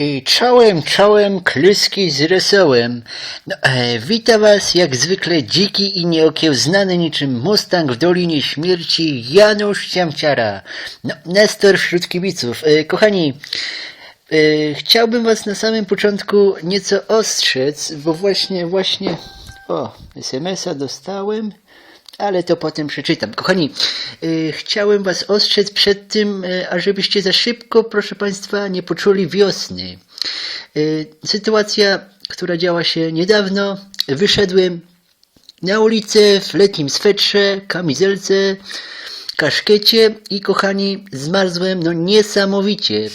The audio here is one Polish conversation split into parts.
I czołem, czołem, kluski z rosołem. No, e, wita was jak zwykle dziki i nieokiełznany niczym Mustang w Dolinie Śmierci Janusz Ciamciara. No, Nestor wśród kibiców. E, kochani, e, chciałbym was na samym początku nieco ostrzec, bo właśnie, właśnie, o, SMS-a dostałem ale to potem przeczytam. Kochani, y, chciałem Was ostrzec przed tym, y, ażebyście za szybko, proszę Państwa, nie poczuli wiosny. Y, sytuacja, która działa się niedawno. Wyszedłem na ulicę w letnim swetrze, kamizelce, kaszkecie i kochani, zmarzłem no niesamowicie.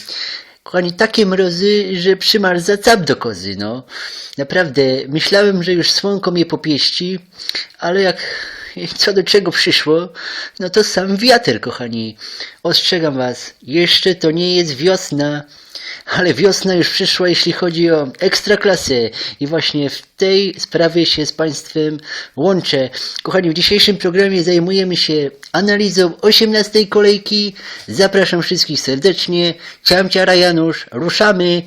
Kochani, takie mrozy, że przymarza cap do kozy, no. Naprawdę, myślałem, że już słonko mnie popieści, ale jak co do czego przyszło, no to sam wiatr, kochani. Ostrzegam was, jeszcze to nie jest wiosna, ale wiosna już przyszła, jeśli chodzi o ekstraklasę i właśnie w tej sprawie się z Państwem łączę. Kochani, w dzisiejszym programie zajmujemy się analizą 18 kolejki. Zapraszam wszystkich serdecznie. Ciamciara Janusz, ruszamy!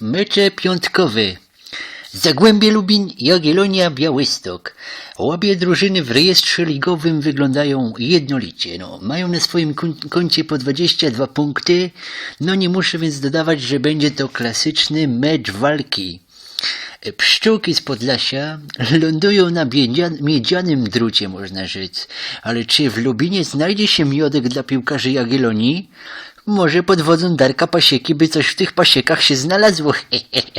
Mecze piątkowe. Zagłębie Lubin, Jagiellonia, Białystok. Obie drużyny w rejestrze ligowym wyglądają jednolicie. No, mają na swoim kon- koncie po 22 punkty. No nie muszę więc dodawać, że będzie to klasyczny mecz walki. Pszczółki z Podlasia lądują na miedzian- miedzianym drucie, można rzec. Ale czy w Lubinie znajdzie się miodek dla piłkarzy Jagiellonii? Może pod wodzą Darka Pasieki by coś w tych pasiekach się znalazło.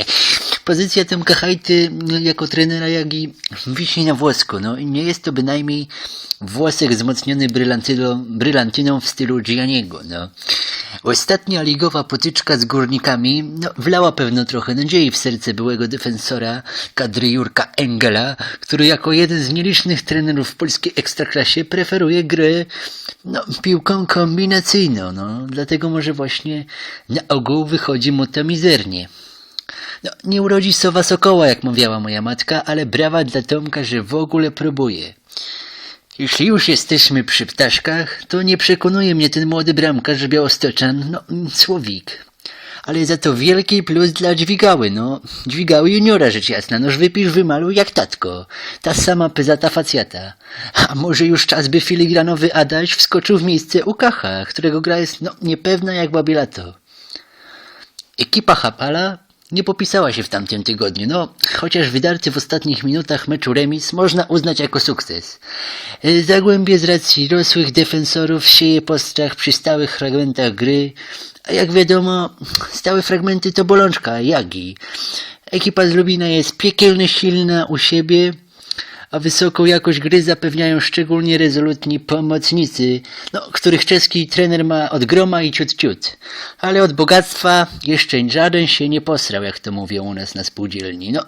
Pozycja Tomka Hajty no, jako trenera Jagi wisi na włosku. No, i nie jest to bynajmniej włosek wzmocniony brylantyną w stylu Gianniego. No. Ostatnia ligowa potyczka z górnikami no, wlała pewno trochę nadziei w serce byłego defensora kadry Jurka Engela, który jako jeden z nielicznych trenerów w polskiej ekstraklasie preferuje grę no, piłką kombinacyjną. No. Dlatego może właśnie na ogół wychodzi mu to mizernie. No, nie urodzi sowa sokoła, jak mówiła moja matka, ale brawa dla Tomka, że w ogóle próbuje. Jeśli już jesteśmy przy ptaszkach, to nie przekonuje mnie ten młody bramkarz białostoczan, no, Słowik. Ale za to wielki plus dla dźwigały, no. Dźwigały juniora, rzecz jasna, noż wypisz, wymaluj jak tatko. Ta sama pyzata facjata. A może już czas, by filigranowy Adaś wskoczył w miejsce u Kacha, którego gra jest, no, niepewna jak babie lato. Ekipa Hapala nie popisała się w tamtym tygodniu, no, chociaż wydarty w ostatnich minutach meczu remis można uznać jako sukces. Zagłębie z racji rosłych defensorów sieje postrach przy stałych fragmentach gry, a jak wiadomo, stałe fragmenty to bolączka Jagi. Ekipa z Lubina jest piekielnie silna u siebie, a wysoką jakość gry zapewniają szczególnie rezolutni pomocnicy, no, których czeski trener ma od groma i ciut ciut. Ale od bogactwa jeszcze żaden się nie posrał, jak to mówią u nas na spółdzielni. No,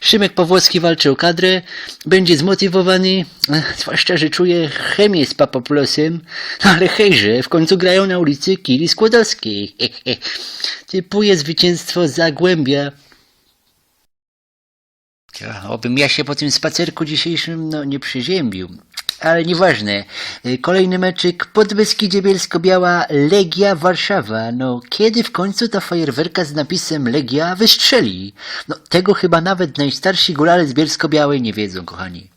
Szymek Pawłowski walczy o kadrę, będzie zmotywowany, zwłaszcza, że czuje chemię z Papoplosem, no, ale hejże, w końcu grają na ulicy Kiri Skłodowskiej. Typuje zwycięstwo Zagłębia Obym ja się po tym spacerku dzisiejszym no, nie przyziębił. Ale nieważne. Kolejny meczyk Podbeskidzie Bielsko-Biała Legia Warszawa. No kiedy w końcu ta fajerwerka z napisem Legia wystrzeli? No tego chyba nawet najstarsi górale z Bielsko-Białej nie wiedzą, kochani.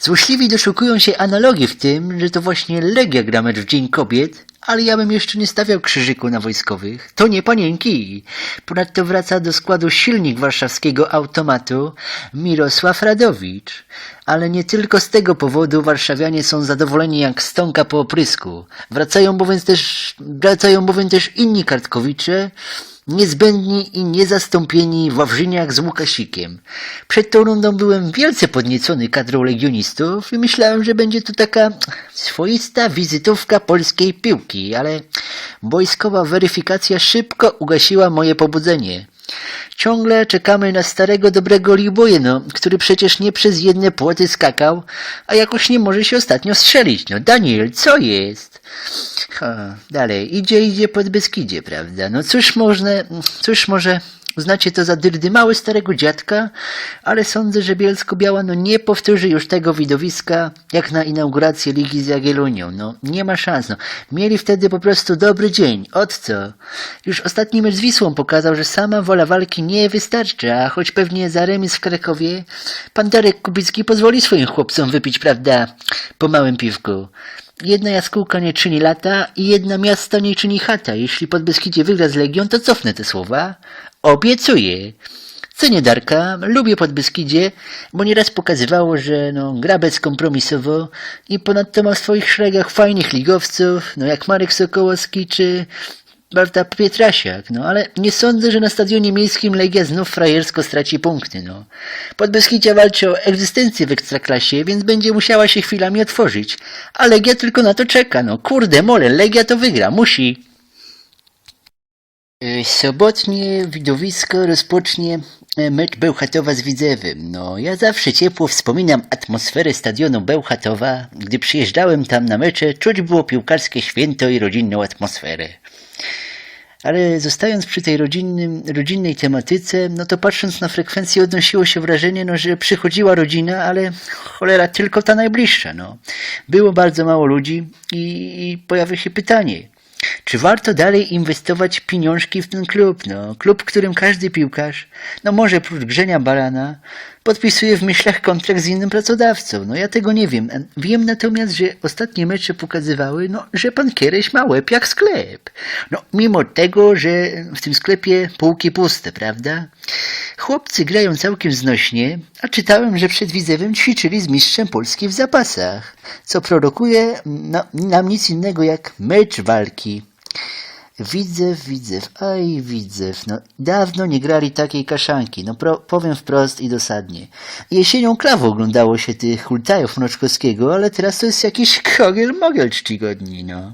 Złośliwi doszukują się analogii w tym, że to właśnie Legia gra mecz w Dzień Kobiet, ale ja bym jeszcze nie stawiał krzyżyku na wojskowych. To nie panienki. Ponadto wraca do składu silnik warszawskiego automatu Mirosław Radowicz. Ale nie tylko z tego powodu warszawianie są zadowoleni jak stonka po oprysku. Wracają bowiem też, wracają bowiem też inni kartkowicze, niezbędni i niezastąpieni Wawrzyniak z Łukasikiem. Przed tą rundą byłem wielce podniecony kadrą legionistów i myślałem, że będzie to taka swoista wizytówka polskiej piłki, ale wojskowa weryfikacja szybko ugasiła moje pobudzenie. Ciągle czekamy na starego dobrego Libujeno, który przecież nie przez jedne płoty skakał, a jakoś nie może się ostatnio strzelić. No Daniel, co jest? Dalej, idzie, idzie pod Beskidzie, prawda? No cóż można, cóż może Uznacie to za dyrdy mały starego dziadka, ale sądzę, że Bielsko-Biała no nie powtórzy już tego widowiska jak na inaugurację Ligi z Jagiellonią. No nie ma szans. No. Mieli wtedy po prostu dobry dzień. Od co? Już ostatni mecz z Wisłą pokazał, że sama wola walki nie wystarczy, a choć pewnie za remis w Krakowie pan Darek Kubicki pozwoli swoim chłopcom wypić, prawda, po małym piwku. Jedna jaskółka nie czyni lata i jedna miasta nie czyni chata. Jeśli Podbeskidzie wygra z Legią, to cofnę te słowa. Obiecuję. Cenię Darka, lubię Podbeskidzie, bo nieraz pokazywało, że no, gra bezkompromisowo i ponadto ma w swoich szeregach fajnych ligowców, no jak Marek Sokołowski czy Barta Pietrasiak, no ale nie sądzę, że na stadionie miejskim Legia znów frajersko straci punkty, no. Podbeskidzia walczy o egzystencję w Ekstraklasie, więc będzie musiała się chwilami otworzyć, a Legia tylko na to czeka, no. Kurde mole, Legia to wygra, musi. Y, Sobotnie widowisko rozpocznie e, mecz Bełchatowa z Widzewem. No, ja zawsze ciepło wspominam atmosferę stadionu Bełchatowa. Gdy przyjeżdżałem tam na mecze, czuć było piłkarskie święto i rodzinną atmosferę. Ale zostając przy tej rodzinnym, rodzinnej tematyce, no to patrząc na frekwencję odnosiło się wrażenie, no, że przychodziła rodzina, ale cholera tylko ta najbliższa. No. Było bardzo mało ludzi i, i pojawia się pytanie, czy warto dalej inwestować pieniążki w ten klub? No, klub, którym każdy piłkarz, no może prócz grzenia barana, podpisuje w myślach kontrakt z innym pracodawcą. No ja tego nie wiem. Wiem natomiast, że ostatnie mecze pokazywały, no, że pan Kiereś ma łeb jak sklep. No, mimo tego, że w tym sklepie półki puste, prawda? Chłopcy grają całkiem znośnie, a czytałem, że przed Widzewem ćwiczyli z mistrzem Polski w zapasach, co prorokuje no, nam nic innego jak mecz walki. Widzew, Widzew, aj Widzew, no dawno nie grali takiej kaszanki, no pro, powiem wprost i dosadnie. Jesienią klawo oglądało się tych hultajów Mroczkowskiego, ale teraz to jest jakiś kogiel mogel czcigodni, no.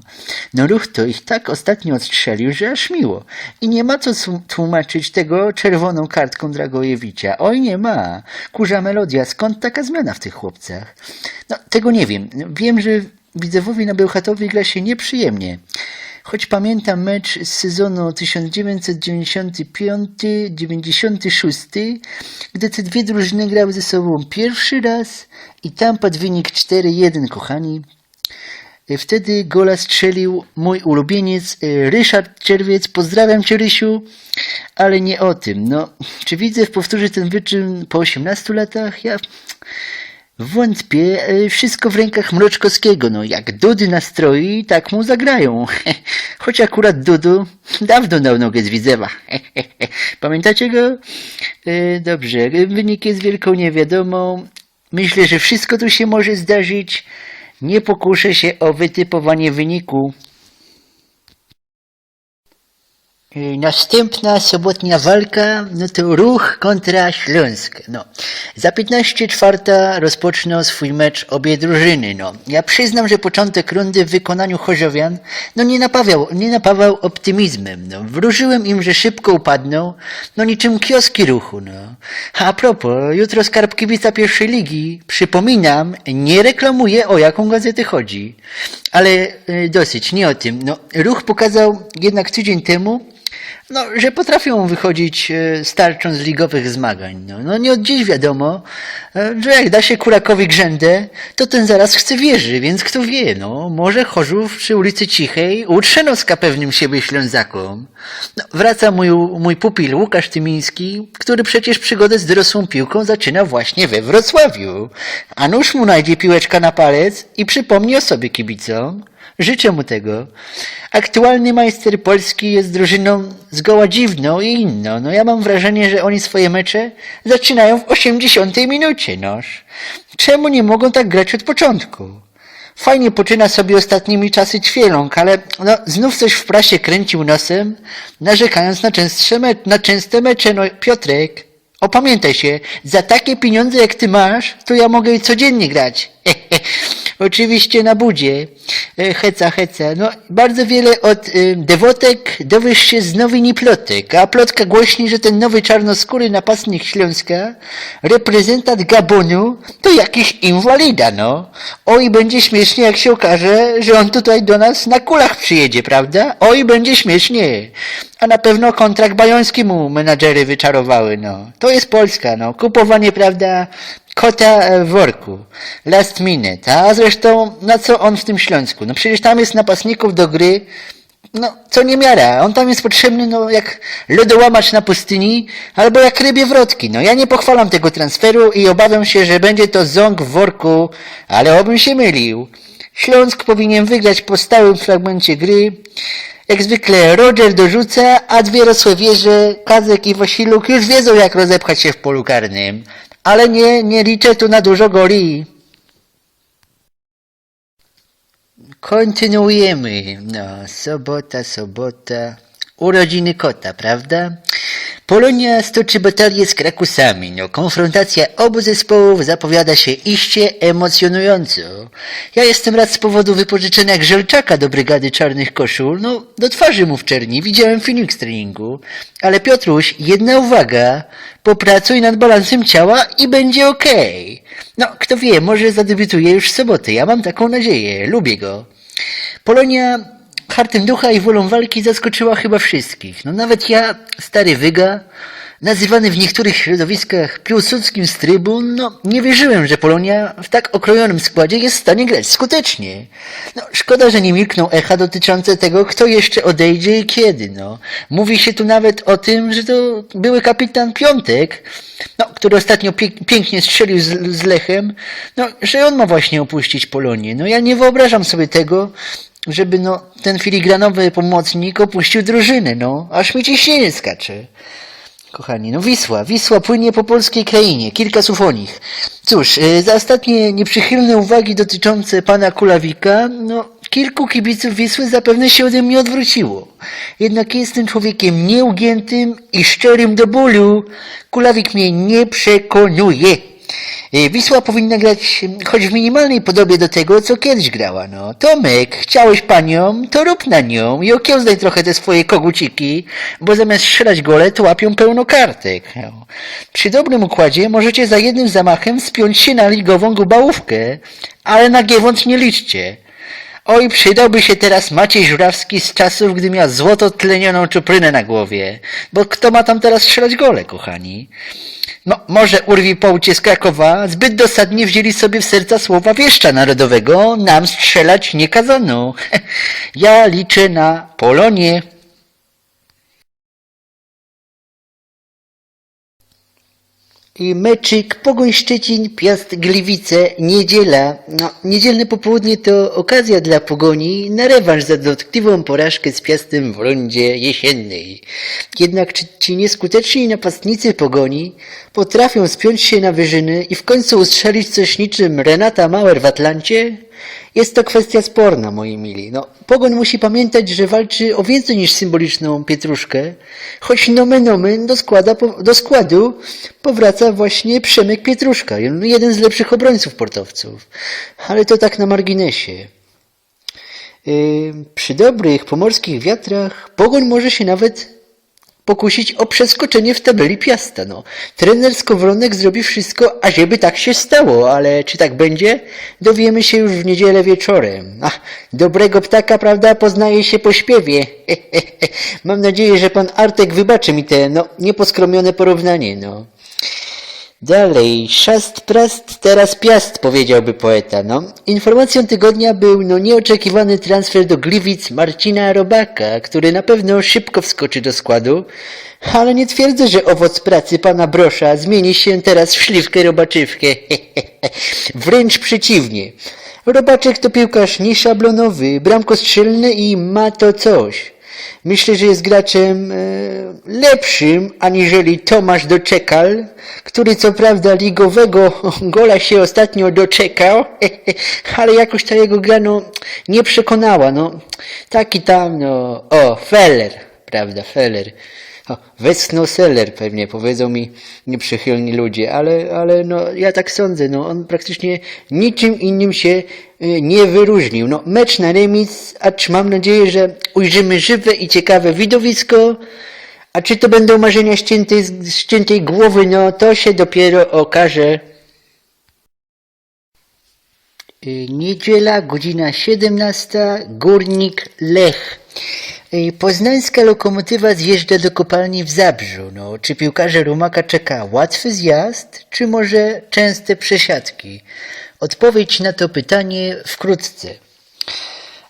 No ruch to ich tak ostatnio odstrzelił, że aż miło. I nie ma co tłum- tłumaczyć tego czerwoną kartką Dragojewicza. Oj, nie ma. Kurza melodia, skąd taka zmiana w tych chłopcach? No, tego nie wiem. Wiem, że Widzewowi na Bełchatowie gra się nieprzyjemnie. Choć pamiętam mecz z sezonu 1995-96, gdy te dwie drużyny grały ze sobą pierwszy raz i tam padł wynik 4-1, kochani. Wtedy gola strzelił mój ulubieniec e, Ryszard Czerwiec. Pozdrawiam Cię, Rysiu, ale nie o tym. No, czy widzę powtórzy ten wyczyn po 18 latach? Ja wątpię. E, Wszystko w rękach Mroczkowskiego. No, jak Dudy nastroi, tak mu zagrają. Choć akurat Dudu dawno dał nogę z Widzewa. Pamiętacie go? E, Dobrze, wynik jest wielką niewiadomą. Myślę, że wszystko tu się może zdarzyć. Nie pokuszę się o wytypowanie wyniku. Następna sobotnia walka, no to Ruch kontra Śląsk. No. Za 15 czwarta rozpoczną swój mecz obie drużyny. No. Ja przyznam, że początek rundy w wykonaniu Chorzowian no nie, napawiał, nie napawał optymizmem. No. Wróżyłem im, że szybko upadną, no niczym kioski ruchu. No. A propos, jutro skarb kibica pierwszej ligi, przypominam, nie reklamuję o jaką gazetę chodzi. Ale y, dosyć, nie o tym. No, ruch pokazał jednak tydzień temu, no, że potrafią wychodzić e, starcząc z ligowych zmagań. No, no nie od dziś wiadomo, e, że jak da się Kurakowi grzędę, to ten zaraz chce wieży, więc kto wie, no, może Chorzów przy ulicy Cichej utrze noska pewnym siebie Ślązakom. No, wraca mój, mój pupil Łukasz Tymiński, który przecież przygodę z dorosłą piłką zaczyna właśnie we Wrocławiu. A nuż mu najdzie piłeczka na palec i przypomni o sobie kibicom. Życzę mu tego. Aktualny majster Polski jest drużyną zgoła dziwną i inną. No ja mam wrażenie, że oni swoje mecze zaczynają w 80 minucie, noż. Czemu nie mogą tak grać od początku? Fajnie poczyna sobie ostatnimi czasy ćwieląg, ale no, znów coś w prasie kręcił nosem, narzekając na, częstsze me- na częste mecze. No Piotrek, opamiętaj się, za takie pieniądze jak ty masz, to ja mogę codziennie grać. Oczywiście na budzie. E, Heca, heca. No, bardzo wiele od y, dewotek dowiesz się z nowin i plotek, a plotka głośni, że ten nowy czarnoskóry napastnik Śląska, reprezentant Gabonu, to jakiś inwalida, no. Oj, będzie śmiesznie, jak się okaże, że on tutaj do nas na kulach przyjedzie, prawda? Oj, będzie śmiesznie. A na pewno kontrakt bajoński mu menadżery wyczarowały, no. To jest Polska, no. Kupowanie, prawda, kota e, w worku. Last minute. A zresztą, na co on w tym Śląsku? No przecież tam jest napastników do gry, no, co nie miara. On tam jest potrzebny, no, jak lodołamacz na pustyni, albo jak rybie wrotki. No, ja nie pochwalam tego transferu i obawiam się, że będzie to ząg w worku, ale obym się mylił. Śląsk powinien wygrać po stałym fragmencie gry. Jak zwykle Roger dorzuca, a dwie rosłe wieże, Kazek i Wasiluk już wiedzą jak rozepchać się w polu karnym. Ale nie, nie liczę tu na dużo goli. Kontynuujemy. No, sobota, sobota. Urodziny kota, prawda? Polonia stoczy batalię z Krakusami. No, konfrontacja obu zespołów zapowiada się iście emocjonująco. Ja jestem rad z powodu wypożyczenia Grzelczaka do brygady czarnych koszul. No, do twarzy mu w czerni. Widziałem filmik z treningu. Ale Piotruś, jedna uwaga. Popracuj nad balansem ciała i będzie okej. No, kto wie, może zadebiutuje już w sobotę. Ja mam taką nadzieję. Lubię go. Polonia hartem ducha i wolą walki zaskoczyła chyba wszystkich. No nawet ja, stary wyga, nazywany w niektórych środowiskach piłsudskim z trybun, no nie wierzyłem, że Polonia w tak okrojonym składzie jest w stanie grać skutecznie. No szkoda, że nie milkną echa dotyczące tego, kto jeszcze odejdzie i kiedy, no. Mówi się tu nawet o tym, że to były kapitan Piątek, no, który ostatnio pięknie strzelił z, z Lechem, no, że on ma właśnie opuścić Polonię. No ja nie wyobrażam sobie tego, żeby no, ten filigranowy pomocnik opuścił drużynę, no, aż mi ciśnienie skacze. Kochani, no Wisła, Wisła płynie po polskiej krainie, kilka słów o nich. Cóż, y, za ostatnie nieprzychylne uwagi dotyczące pana Kulawika, no, kilku kibiców Wisły zapewne się ode mnie odwróciło. Jednak jestem człowiekiem nieugiętym i szczerym do bólu. Kulawik mnie nie przekonuje. Y, Wisła powinna grać mm, choć w minimalnej podobie do tego, co kiedyś grała. No, Tomek, chciałeś panią, to rób na nią i okiełznaj trochę te swoje koguciki, bo zamiast strzelać gole, to łapią pełno kartek. No. Przy dobrym układzie możecie za jednym zamachem spiąć się na ligową gubałówkę, ale na Giewont nie liczcie. Oj, przydałby się teraz Maciej Żurawski z czasów, gdy miał złoto tlenioną czuprynę na głowie. Bo kto ma tam teraz strzelać gole, kochani? No, może urwi połcie z Krakowa zbyt dosadnie wzięli sobie w serca słowa wieszcza narodowego, nam strzelać nie kazano. Ja liczę na Polonię. Meczyk Pogoń Szczecin, Piast Gliwice, niedziela. No, niedzielne popołudnie to okazja dla Pogoni na rewanż za dotkliwą porażkę z Piastem w rundzie jesiennej. Jednak czy ci nieskuteczni napastnicy Pogoni potrafią spiąć się na wyżyny i w końcu ustrzelić coś niczym Renata Mauer w Atlancie? Jest to kwestia sporna, moi mili. No, Pogoń musi pamiętać, że walczy o więcej niż symboliczną pietruszkę, choć nomen omen do, składa, do składu powraca właśnie Przemek Pietruszka, jeden z lepszych obrońców portowców. Ale to tak na marginesie. Yy, przy dobrych pomorskich wiatrach Pogoń może się nawet pokusić o przeskoczenie w tabeli Piasta. No. Trener Skowronek zrobi wszystko, ażeby tak się stało, ale czy tak będzie? Dowiemy się już w niedzielę wieczorem. Ach, dobrego ptaka, prawda, poznaje się po śpiewie. Mam nadzieję, że pan Artek wybaczy mi te, no, nieposkromione porównanie, no. Dalej, szast prast, teraz piast, powiedziałby poeta, no. Informacją tygodnia był, no, nieoczekiwany transfer do Gliwic Marcina Robaka, który na pewno szybko wskoczy do składu, ale nie twierdzę, że owoc pracy pana Brosza zmieni się teraz w śliwkę robaczywkę. Wręcz przeciwnie. Robaczek to piłkarz nieszablonowy, bramkostrzelny i ma to coś. Myślę, że jest graczem e, lepszym aniżeli Tomasz Doczekal, który co prawda ligowego gola się ostatnio doczekał, ale jakoś ta jego gra no, nie przekonała. No, taki tam, no, o, Feller, prawda, Feller. O, Westno Seller pewnie powiedzą mi nieprzychylni ludzie, ale, ale no, ja tak sądzę, no, on praktycznie niczym innym się y, nie wyróżnił. No, mecz na remis, acz mam nadzieję, że ujrzymy żywe i ciekawe widowisko, a czy to będą marzenia ściętej, ściętej głowy, no to się dopiero okaże. Y, Niedziela, godzina 17, Górnik Lech. Poznańska lokomotywa zjeżdża do kopalni w Zabrzu. No, czy piłkarze Rumaka czeka łatwy zjazd, czy może częste przesiadki? Odpowiedź na to pytanie wkrótce.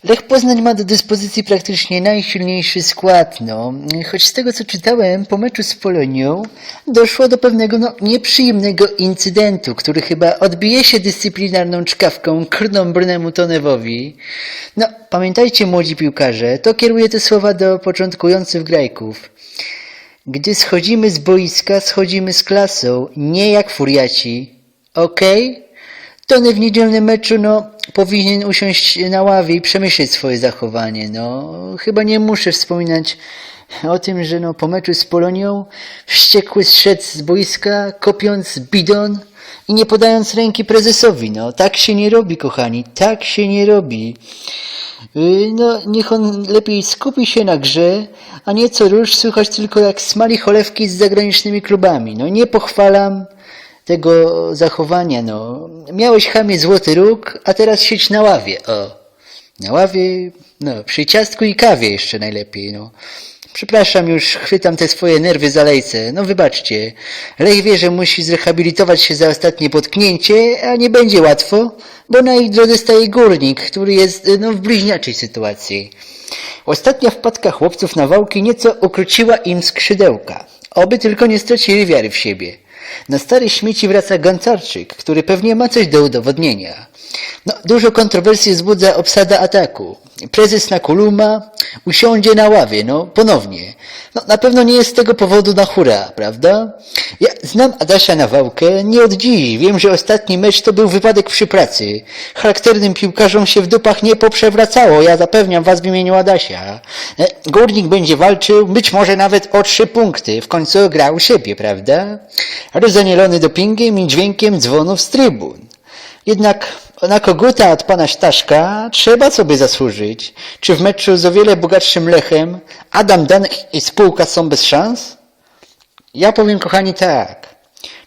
Lech Poznań ma do dyspozycji praktycznie najsilniejszy skład, no. Choć z tego co czytałem, po meczu z Polonią doszło do pewnego, no, nieprzyjemnego incydentu, który chyba odbije się dyscyplinarną czkawką krną Brunemu Tonewowi. No, pamiętajcie młodzi piłkarze, to kieruję te słowa do początkujących grajków. Gdy schodzimy z boiska, schodzimy z klasą, nie jak furiaci. Okej? Tony w niedzielnym meczu, no, powinien usiąść na ławie i przemyśleć swoje zachowanie, no. Chyba nie muszę wspominać o tym, że no, po meczu z Polonią wściekły zszedł z boiska, kopiąc bidon i nie podając ręki prezesowi, no. Tak się nie robi, kochani, tak się nie robi. Yy, No, niech on lepiej skupi się na grze, a nie co rusz słychać tylko jak smali cholewki z zagranicznymi klubami. No, nie pochwalam tego zachowania, no. Miałeś chamie złoty róg, a teraz siedź na ławie, o. Na ławie, no, przy ciastku i kawie jeszcze najlepiej, no. Przepraszam, już chwytam te swoje nerwy za lejce. No wybaczcie. Lech wie, że musi zrehabilitować się za ostatnie potknięcie, a nie będzie łatwo, bo na ich drodze staje górnik, który jest no, w bliźniaczej sytuacji. Ostatnia wpadka chłopców na wałki nieco ukróciła im skrzydełka. Oby tylko nie stracili wiary w siebie. Na stare śmieci wraca Gancarczyk, który pewnie ma coś do udowodnienia. No, dużo kontrowersji wzbudza obsada ataku. Prezes na Kuluma usiądzie na ławie, no ponownie. No, na pewno nie jest z tego powodu na hura, prawda? Ja znam Adasia Nawałkę nie od dziś. Wiem, że ostatni mecz to był wypadek przy pracy. Charakternym piłkarzom się w dupach nie poprzewracało, ja zapewniam was w imieniu Adasia. E, Górnik będzie walczył, być może nawet o trzy punkty. W końcu grał u siebie, prawda? Rozanielony dopingiem i dźwiękiem dzwonów z trybun. Jednak na koguta od pana Staszka trzeba sobie zasłużyć. Czy w meczu z o wiele bogatszym Lechem Adam Danek i spółka są bez szans? Ja powiem kochani tak.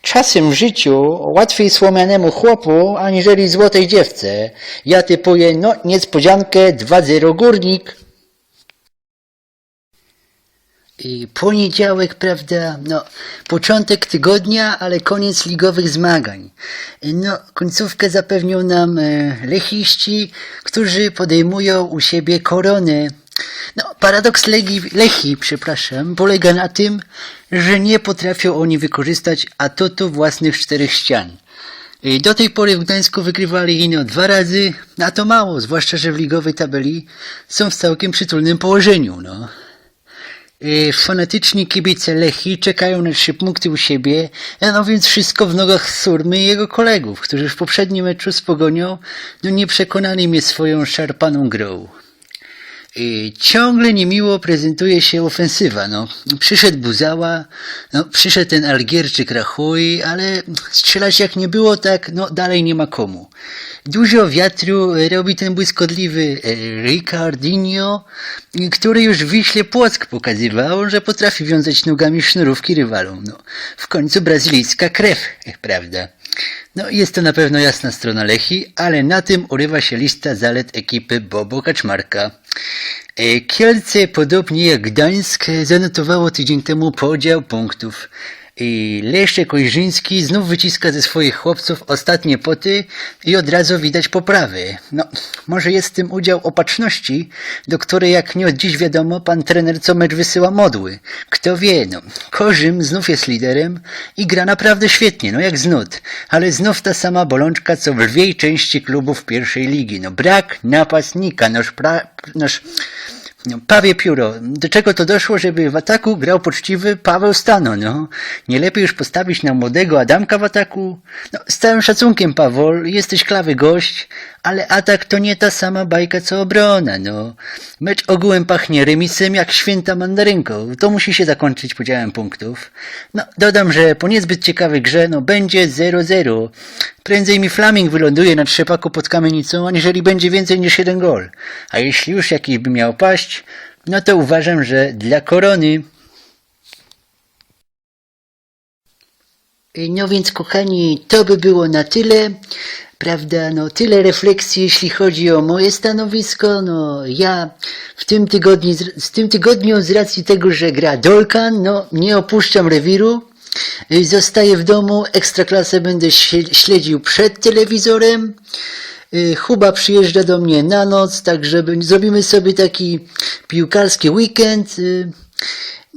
Czasem w życiu łatwiej słomianemu chłopu, aniżeli złotej dziewce. Ja typuję, no niespodziankę 2-0 górnik. I poniedziałek, prawda, no, początek tygodnia, ale koniec ligowych zmagań. No, końcówkę zapewnią nam e, lechiści, którzy podejmują u siebie koronę. No, paradoks Legi, Lechi, przepraszam, polega na tym, że nie potrafią oni wykorzystać atutu własnych czterech ścian. I Do tej pory w Gdańsku wygrywali ino dwa razy, a to mało, zwłaszcza, że w ligowej tabeli są w całkiem przytulnym położeniu, no. Y, Fanatyczni kibice Lechi czekają na trzy punkty u siebie, no więc wszystko w nogach Surmy i jego kolegów, którzy w poprzednim meczu z Pogonią no nie przekonali mnie swoją szarpaną grą. Ciągle niemiło prezentuje się ofensywa. No, przyszedł Buzała, no, przyszedł ten Algierczyk Rachuj, ale strzelać jak nie było, tak no, dalej nie ma komu. Dużo wiatru robi ten błyskotliwy e, Ricardinho, który już w Wiśle Płock pokazywał, że potrafi wiązać nogami sznurówki rywalom. No, w końcu brazylijska krew, e, prawda? No jest to na pewno jasna strona Lechi, ale na tym urywa się lista zalet ekipy Bobo Kaczmarka. E, Kielce, podobnie jak Gdańsk, zanotowało tydzień temu podział punktów. I Leszek Ojrzyński znów wyciska ze swoich chłopców ostatnie poty i od razu widać poprawy. No, może jest w tym udział opatrzności, do której jak nie od dziś wiadomo, pan trener co mecz wysyła modły. Kto wie, no, Korzym znów jest liderem i gra naprawdę świetnie, no jak z nut. Ale znów ta sama bolączka, co w lwiej części klubów pierwszej ligi. No brak napastnika, noż, pra, noż no, Pawie pióro. Do czego to doszło, żeby w ataku grał poczciwy Paweł Stano, no? Nie lepiej już postawić na młodego Adamka w ataku? No, z całym szacunkiem, Pawol, jesteś klawy gość, Ale atak to nie ta sama bajka co obrona, no. Mecz ogółem pachnie remisem jak święta mandarynką. To musi się zakończyć podziałem punktów. No, dodam, że po niezbyt ciekawej grze, no, będzie 0-0. Prędzej mi Flaming wyląduje na trzepaku pod kamienicą, aniżeli będzie więcej niż jeden gol. A jeśli już jakiś by miał paść, no to uważam, że dla korony No więc, kochani, to by było na tyle. Prawda, no tyle refleksji, jeśli chodzi o moje stanowisko. No ja w tym tygodniu, w tym tygodniu z racji tego, że gra Dolkan, no nie opuszczam rewiru. Y, Zostaję w domu, ekstraklasę będę śle- śledził przed telewizorem. Y, Chuba przyjeżdża do mnie na noc, tak żeby zrobimy sobie taki piłkarski weekend.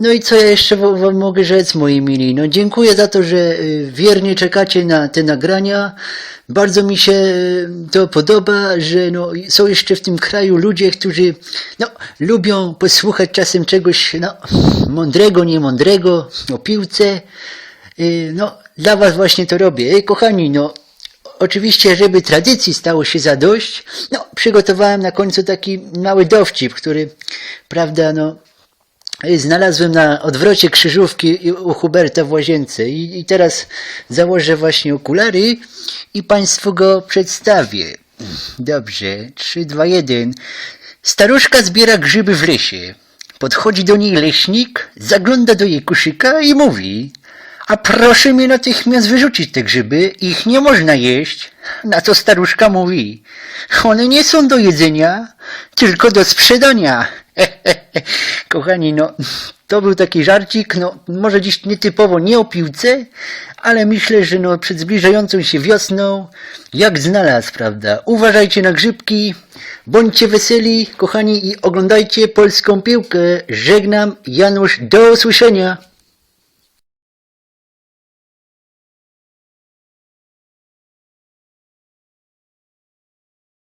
No i co ja jeszcze wa- wam mogę rzec, moi mili? No dziękuję za to, że y, wiernie czekacie na te nagrania. Bardzo mi się y, to podoba, że no, są jeszcze w tym kraju ludzie, którzy no, lubią posłuchać czasem czegoś no, mądrego, niemądrego o piłce. Y, No, dla was właśnie to robię. Ej, kochani, no, Oczywiście, żeby tradycji stało się zadość, no, przygotowałem na końcu taki mały dowcip, który, prawda, no, znalazłem na odwrocie krzyżówki u Huberta w łazience i, i teraz założę właśnie okulary i Państwu go przedstawię. Dobrze, 3, 2, 1. Staruszka zbiera grzyby w lesie. Podchodzi do niej leśnik, zagląda do jej koszyka i mówi a proszę mi natychmiast wyrzucić te grzyby, ich nie można jeść. Na co staruszka mówi, one nie są do jedzenia, tylko do sprzedania. Kochani, no, to był taki żarcik, no, może dziś nietypowo nie o piłce, ale myślę, że no, przed zbliżającą się wiosną, jak znalazł, prawda? Uważajcie na grzybki, bądźcie weseli, kochani, i oglądajcie polską piłkę. Żegnam, Janusz, do usłyszenia.